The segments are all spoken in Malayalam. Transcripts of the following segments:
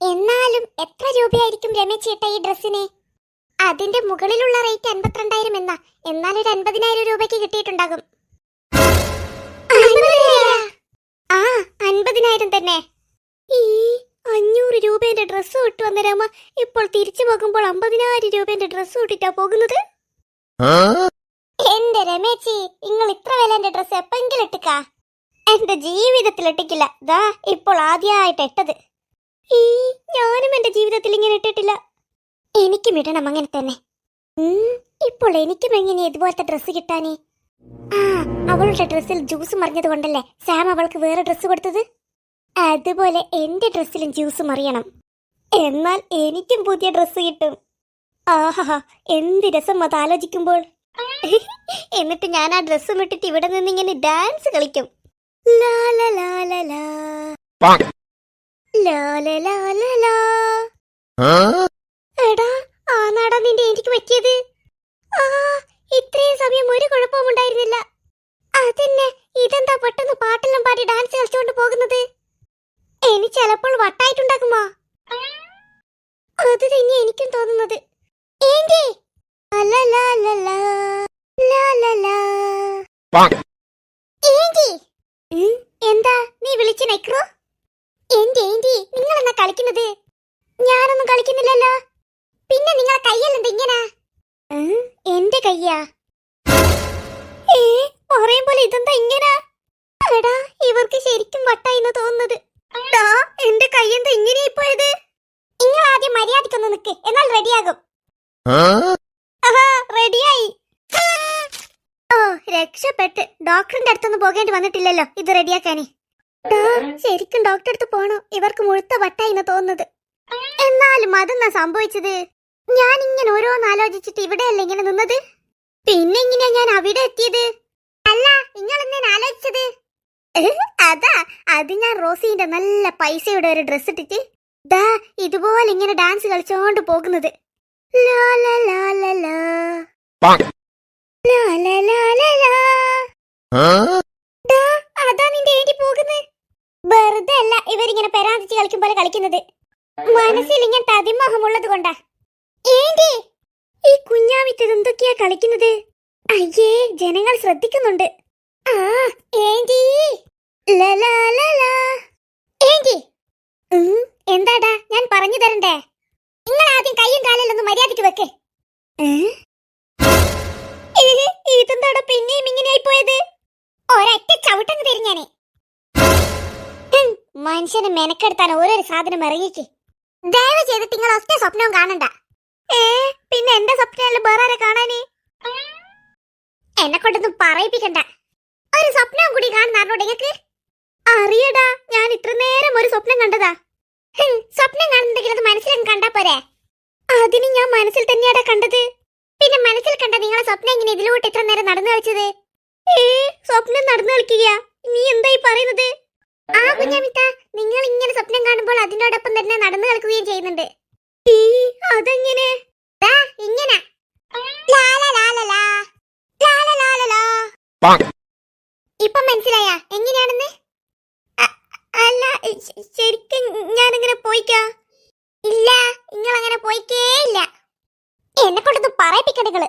എന്നാലും എത്ര രൂപയായിരിക്കും രമേശ് ചേട്ടാ ഈ ഡ്രസ്സിന്? അതിന്റെ മുകളിലുള്ള റേറ്റ് അൻപത്തിരണ്ടായിരം എന്നാ. എന്നാൽ ഒരു അൻപതിനായിരം രൂപയ്ക്ക് കിട്ടിയിട്ടുണ്ടാകും. ആ അൻപതിനായിരം തന്നെ. ഈ അഞ്ഞൂറ് രൂപേന്റെ ഡ്രസ്സ് ഇട്ട് വന്ന രമ ഇപ്പോൾ തിരിച്ചു പോകുമ്പോൾ അമ്പതിനായിരം രൂപേന്റെ ഡ്രസ്സ് ഇട്ടിട്ടാ പോകുന്നത്? എന്റെ രമേച്ചി നിങ്ങൾ ഇത്ര വിലന്റെ ഡ്രസ്സ് എപ്പെങ്കിലും ഇട്ടുക്കാ? എന്റെ ജീവിതത്തിൽ ഇട്ടിക്കില്ല. ദാ ഇപ്പോൾ ആദ്യമായിട്ട് ഇട്ടത്. ഈ ഞാനും എന്റെ ജീവിതത്തിൽ ഇങ്ങനെ ഇട്ടിട്ടില്ല. എനിക്കും ഇടണം അങ്ങനെ തന്നെ. ഇപ്പോൾ എനിക്കും എങ്ങനെ ഇതുപോലത്തെ ഡ്രസ് കിട്ടാനേ? ആ അവളുടെ ഡ്രസ്സിൽ ജ്യൂസ് മറിഞ്ഞത് കൊണ്ടല്ലേ സാം അവൾക്ക് വേറെ ഡ്രസ്സ് കൊടുത്തത്? അതുപോലെ എന്റെ ഡ്രസ്സിലും ജ്യൂസ് മറിയണം. എന്നാൽ എനിക്കും പുതിയ ഡ്രസ്സ് കിട്ടും. ആഹാ എന്ത് രസം അത് ആലോചിക്കുമ്പോൾ. എന്നിട്ട് ഞാൻ ആ ഡ്രസ്സും ഇട്ടിട്ട് ഇവിടെ നിന്ന് ഇങ്ങനെ ഡാൻസ് കളിക്കും. ലാ ലാ. എടാ ആ നാടാ നിന്റെ എനിക്ക് പറ്റിയത്. ആ ഇത്രയും സമയം ഒരു കുഴപ്പവും ഉണ്ടായിരുന്നില്ല. അതന്നെ ഇതെന്താ പെട്ടെന്ന് പാട്ടെല്ലാം പാടി ഡാൻസ് കളിച്ചുകൊണ്ട് പോകുന്നത്? ഇനി ചിലപ്പോൾ വട്ടായിട്ടുണ്ടാക്കുമോ? അത് തന്നെ എനിക്കും തോന്നുന്നത്. ഏന്റി എന്താ? നീ വിളിച്ച നെക്രോ എന്റെ ഏന്റി നിങ്ങൾ എന്നാ കളിക്കുന്നത്? ഞാനൊന്നും കളിക്കുന്നില്ലല്ലോ. പിന്നെ നിങ്ങളെ കയ്യല്ലെന്താ ഇങ്ങനെ? എന്റെ കയ്യാ? ഏ പറയും പോലെ ഇതെന്താ ഇങ്ങനെ? എടാ ഇവർക്ക് ശരിക്കും വട്ടായിന്ന് തോന്നുന്നത്. എന്റെ കയ്യെന്താ ഇങ്ങനെ പോയത്? നിങ്ങൾ ആദ്യം മര്യാദക്കൊന്ന് നിക്ക് എന്നാൽ റെഡിയാകും. റെഡിയായി. ഓ രക്ഷപ്പെട്ട് ഡോക്ടറിന്റെ അടുത്തൊന്നും പോകേണ്ടി വന്നിട്ടില്ലല്ലോ. ഇത് റെഡിയാക്കാന്. ശരിക്കും ഡോക്ടർ അടുത്ത് പോണോ. ഇവർക്ക് മുഴുത്ത വട്ടായിന്ന് തോന്നുന്നത്. എന്നാലും അതെന്നാ സംഭവിച്ചത്? ഞാൻ ഇങ്ങനെ ഓരോന്ന് ആലോചിച്ചിട്ട് ഇവിടെ അല്ല ഇങ്ങനെ നിന്നത്? പിന്നെ ഇങ്ങനെയാ ഞാൻ അവിടെ എത്തിയത്? അല്ല നിങ്ങൾ എന്നെ ആലോചിച്ചത്? അതാ അത് ഞാൻ റോസിന്റെ നല്ല പൈസയുടെ ഒരു ഡ്രസ് ഇട്ടിട്ട് ദാ ഇതുപോലെ ഇങ്ങനെ ഡാൻസ് കളിച്ചോണ്ട് പോകുന്നത്. അതാ നിന്റെ ഏടി പോകുന്നത്. വെറുതെ അല്ല ഇവരിങ്ങനെ പെരാന്തിച്ച് കളിക്കും പോലെ കളിക്കുന്നത്. മനസ്സിൽ ഇങ്ങനെ തതിമോഹമുള്ളത് കൊണ്ടാ. ഏന്റി ഈ കുഞ്ഞാമിത്തത് എന്തൊക്കെയാ കളിക്കുന്നത്? അയ്യേ ജനങ്ങൾ ശ്രദ്ധിക്കുന്നുണ്ട്. ആ ഏണ്ടി ഉം, എന്താടാ ഞാൻ പറഞ്ഞു തരണ്ടേ? നിങ്ങൾ ആദ്യം കയ്യും കാലിലൊന്ന് മര്യാദയ്ക്ക് വെക്ക്. മനുഷ്യനെ മെനക്കെടുത്താൻ ഓരോരു സാധനം ഇറങ്ങിക്ക്. ദയവ് ചെയ്തിട്ട് നിങ്ങൾ ഒറ്റ സ്വപ്നവും കാണണ്ട. ഏ പിന്നെ എന്റെ സ്വപ്നമല്ല വേറെ കാണാനേ? എന്നെ കൊണ്ടൊന്നും പറയിപ്പിക്കണ്ട. ഒരു സ്വപ്നം കൂടി കാണുന്നാണോ നിങ്ങൾക്ക് അറിയടാ ഞാൻ ഇത്ര നേരം ഒരു സ്വപ്നം കണ്ടതാ. സ്വപ്നം കാണുന്നുണ്ടെങ്കിൽ അത് മനസ്സിലും കണ്ടാ പോരെ? അതിന് ഞാൻ മനസ്സിൽ തന്നെയാടാ കണ്ടത്. പിന്നെ മനസ്സിൽ കണ്ട നിങ്ങളെ സ്വപ്നം ഇങ്ങനെ ഇതിലോട്ട് ഇത്ര നേരം നടന്നു കളിച്ചത്? ഏ സ്വപ്നം നടന്നു കളിക്കുക നീ എന്തായി പറയുന്നത്? ആ കുഞ്ഞാമിത്ത നിങ്ങൾ ഇങ്ങനെ സ്വപ്നം കാണുമ്പോൾ അതിനോടൊപ്പം തന്നെ നടന്നു കളിക്കുകയും ചെയ്യുന്നുണ്ട്. അതെങ്ങനെ? ദാ, ഇങ്ങനെ. ലാ, ലാ, ലാ, ലാ, ലാ. ലാ, ലാ, ലാ, ലാ, ലാ. മനസ്സിലായ. എങ്ങനെയാണെന്ന്? അല്ല ശരിക്കും ശരിക്കും ഞാനിങ്ങനെ പോയിക്കാ? ഇല്ല നിങ്ങൾ അങ്ങനെ പോയിക്കേ ഇല്ല എന്നെ കൊണ്ടൊന്നും പറയിപ്പിക്കണ്ട നിങ്ങൾ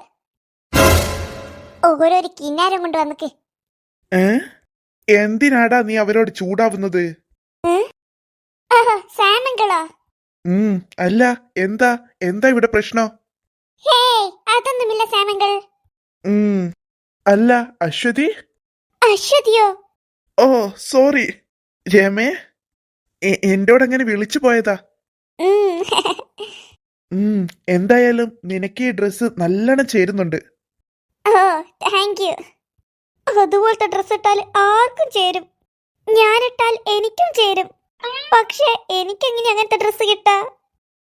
ഓരോരു കിന്നാരം കൊണ്ട് വന്നിക്ക്. ഏ? എന്തിനാടാ നീ അവരോട് ചൂടാവുന്നത്? ഉം അല്ല എന്താ എന്താ ഇവിടെ പ്രശ്നോ? ഹേയ് അതൊന്നുമില്ല ഉം അല്ല അശ്വതി? അശ്വതിയോ? ഓ സോറി. രമേ എന്റോട് എന്നോട് അങ്ങനെ വിളിച്ചു പോയതാ. ഉം. എന്തായാലും നിനക്ക് ഈ ഡ്രസ് നല്ലോണം ചേരുന്നുണ്ട്. Oh thank you. അതുപോലത്തെ ഡ്രസ് ഇട്ടാൽ ആർക്കും ചേരും. ഞാനിട്ടാൽ എനിക്കും ചേരും. പക്ഷേ എനിക്കെങ്ങനെ അങ്ങനത്തെ ഡ്രസ് കിട്ടാ?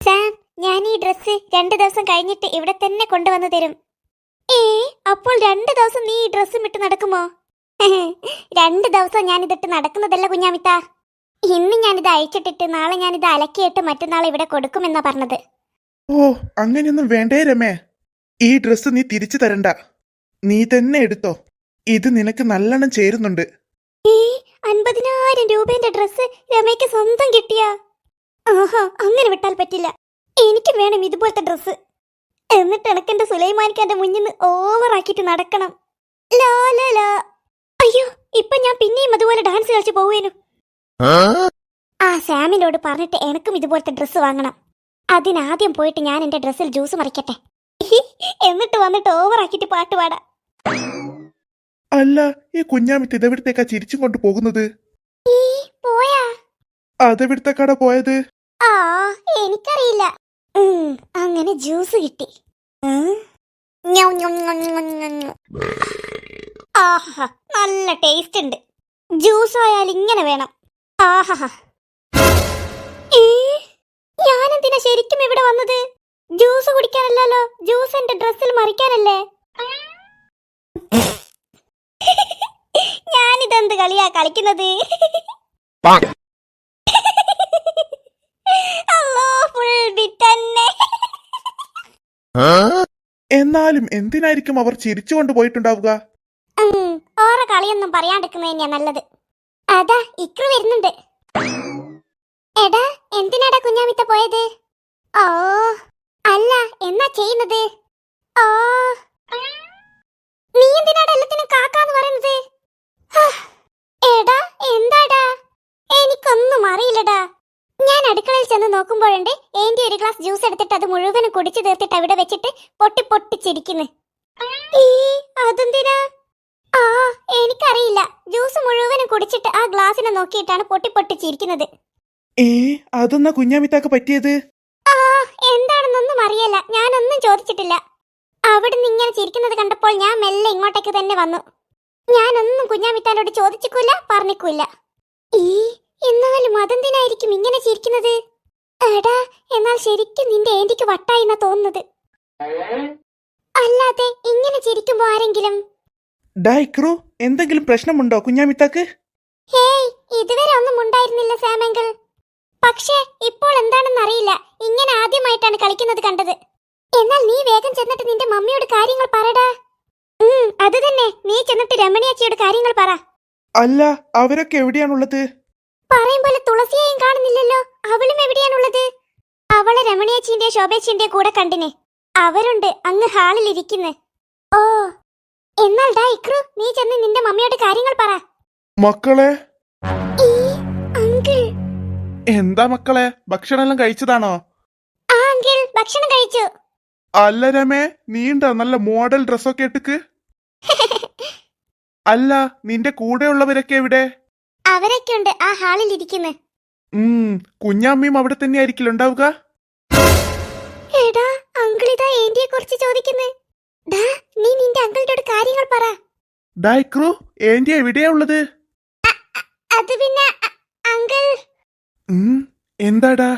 സാം ഞാൻ ഈ ഡ്രസ് രണ്ട് ദിവസം കഴിഞ്ഞിട്ട് ഇവിടെ തന്നെ കൊണ്ടുവന്ന് തരും. ഏ അപ്പോൾ രണ്ട് ദിവസം നീ ഈ ഡ്രസ്സും ഇട്ട് നടക്കുമോ? രണ്ട് ദിവസം ഞാനിതിട്ട് നടക്കുന്നതല്ല കുഞ്ഞാമിത്ത. ഇന്ന് ഞാനിത് അയച്ചിട്ടിട്ട് നാളെ ഞാനിത് അലക്കിയിട്ട് മറ്റന്നാൾ ഇവിടെ കൊടുക്കുമെന്നാ പറഞ്ഞത്. ഓ അങ്ങനെയൊന്നും വേണ്ടേ രമേ. ഈ ഡ്രസ് നീ തിരിച്ചു തരണ്ട. നീ തന്നെ എടുത്തോ. ഇത് നിനക്ക് നല്ലെണ്ണം ചേരുന്നുണ്ട്. ഈ അൻപതിനായിരം രൂപേന്റെ ഡ്രസ്സ് രമയ്ക്ക് സ്വന്തം കിട്ടിയ? ആഹാ അങ്ങനെ വിട്ടാൽ പറ്റില്ല. എനിക്ക് വേണം ഇതുപോലത്തെ ഡ്രസ്സ്. എന്നിട്ട് എനക്കെന്റെ സുലൈമാനിക്കാന്റെ മുന്നിൽ നിന്ന് ഓവറാക്കിയിട്ട് നടക്കണം. അയ്യോ ഇപ്പൊ ഞാൻ പിന്നെയും അതുപോലെ ഡാൻസ് കളിച്ച് പോവേനു. ആ സാമിനോട് പറഞ്ഞിട്ട് എനക്കും ഇതുപോലത്തെ ഡ്രസ്സ് വാങ്ങണം. അതിനാദ്യം പോയിട്ട് ഞാൻ എന്റെ ഡ്രസ്സിൽ ജ്യൂസ് മറിക്കട്ടെ. എന്നിട്ട് വന്നിട്ട് ഓവറാക്കിയിട്ട് പാട്ട് പാടാം. അല്ല ഈ കുഞ്ഞാമിത്ത് ഇതെവിടത്തേക്കാ ചിരിച്ചും കൊണ്ട് പോകുന്നത്? അതെവിടത്തേക്കാടാ പോയാ? അതെവിടുത്തെ കട പോയത്? ആ എനിക്കറിയില്ല. അങ്ങനെ ജ്യൂസ് കിട്ടി. ആഹാ നല്ല ടേസ്റ്റ് ഉണ്ട്. ജ്യൂസ് ആയാൽ ഇങ്ങനെ വേണം. ആഹാ. ഞാനെന്തിനാ ശരിക്കും ഇവിടെ വന്നത്? ജ്യൂസ് കുടിക്കാനല്ലല്ലോ. ജ്യൂസ് എന്റെ ഡ്രസ്സിൽ മറിക്കാനല്ലേ? ഞാനിതെന്ത് കളിയാ കളിക്കുന്നത്? എന്നാലും എന്തിനായിരിക്കും അവർ ചിരിച്ചുകൊണ്ട് പോയിട്ടുണ്ടാവുക? ഓറെ കളിയൊന്നും പറയാണ്ടിരിക്കുന്നത് തന്നെയാ നല്ലത്. അതാ ഇക്രു വരുന്നുണ്ട്. എടാ എന്തിനാടാ കുഞ്ഞാമിത്ത പോയത്? ഓ അല്ല എന്നാ ചെയ്യുന്നത്? ഓ നീ എന്തിനാടാ എല്ലാത്തിനും കാക്കാന്ന് പറയുന്നത് ഹാ, എടാ എന്താടാ എനിക്കൊന്നും അറിയില്ലടാ. ഞാൻ അടുക്കളയിൽ ചെന്ന് നോക്കുമ്പോഴുണ്ട് എന്റെ ഒരു ഗ്ലാസ് ജ്യൂസ് എടുത്തിട്ട് അത് മുഴുവനും കുടിച്ചു തീർത്തിട്ട് അവിടെ വെച്ചിട്ട് പൊട്ടി പൊട്ടിച്ചിരിക്കുന്നു. അതെന്തിനാ? ആ എനിക്കറിയില്ല. ജ്യൂസ് മുഴുവനും കുടിച്ചിട്ട് ആ ഗ്ലാസിനെ നോക്കിയിട്ടാണ് പൊട്ടി പൊട്ടിച്ചിരിക്കുന്നത്. ഏ അതെന്നാ കുഞ്ഞാമിത്താക്ക് പറ്റിയത്? ആ എന്താണെന്നൊന്നും അറിയില്ല. ഞാനൊന്നും ചോദിച്ചിട്ടില്ല. അവിടുന്ന് ഇങ്ങനെ ചിരിക്കുന്നത് കണ്ടപ്പോൾ ഞാൻ മെല്ലെ ഇങ്ങോട്ടേക്ക് തന്നെ വന്നു. ഞാനൊന്നും കുഞ്ഞാമിത്താനോട് ചോദിച്ചിക്കൂല പറഞ്ഞിക്കൂല. ഈ എന്നാലും അതെന്തിനായിരിക്കും ഇങ്ങനെ ചിരിക്കുന്നത്? എടാ എന്നാൽ ശരിക്കും നിന്റെ ഏന്റിക്ക് വട്ടായി എന്നാ തോന്നുന്നത്. അല്ലാതെ ഇങ്ങനെ ചിരിക്കുമ്പോ ആരെങ്കിലും? ഡൈക്രോ എന്തെങ്കിലും പ്രശ്നമുണ്ടോ കുഞ്ഞാമിത്താക്ക്? ഹേയ് ഇതുവരെ ഒന്നും ഉണ്ടായിരുന്നില്ല സാമങ്കിൾ. പക്ഷേ ഇപ്പോൾ എന്താണെന്ന് അറിയില്ല ഇങ്ങനെ ആദ്യമായിട്ടാണ് കളിക്കുന്നത് കണ്ടത്. എന്നാൽ നീ വേഗം ചെന്നിട്ട് നിന്റെ മമ്മിയോട് കാര്യങ്ങൾ പറടാ. അത് തന്നെ. നീ ചെന്നിട്ട് രമണിയച്ചിയോട് കാര്യങ്ങൾ പറ. അല്ല അവരൊക്കെ എവിടെയാണുള്ളത്? പറയും പോലെ തുളസിയെയും കാണുന്നില്ലല്ലോ. അവളും എവിടെയാണുള്ളത്? അവളെ രമണിയച്ചിന്റെ ശോഭേച്ചിന്റെ കൂടെ കണ്ടിന്. അവരുണ്ട് അങ്ങ് ഹാളിൽ ഇരിക്കുന്നു ഓ എന്നാൽ ഡാ ഇക്രു നീ ചെന്ന് നിന്റെ മമ്മിയോട് കാര്യങ്ങൾ പറ. മക്കളെ? ഈ അങ്കിൾ. എന്താ മക്കളെ? ഭക്ഷണം കഴിച്ചതാണോ? ആ അങ്കിൾ ഭക്ഷണം കഴിച്ചു. അല്ല രമേ നീണ്ട? നല്ല മോഡൽ ഡ്രസ്സൊക്കെ ഇട്ടുക്ക്. അല്ല നിന്റെ കൂടെയുള്ളവരൊക്കെ എവിടെ? അവരൊക്കെ ഉണ്ട് ആ ഹാളിൽ ഇരിക്കുന്നു. കുഞ്ഞാമ്മയും അവിടെ തന്നെ ആയിരിക്കില്ല ഉണ്ടാവുക? എടാ അങ്കിൾ ഇതാ ഏന്റിയെ കുറിച്ച് ചോദിക്കുന്നേ? ഡാ നീ നിന്റെ അങ്കിളിനോട് കാര്യങ്ങൾ പറ. ഡൈക്രു ഏന്റി എവിടെയാ ഉള്ളത്? അത് പിന്നെ അങ്കിൾ. എന്താടാ?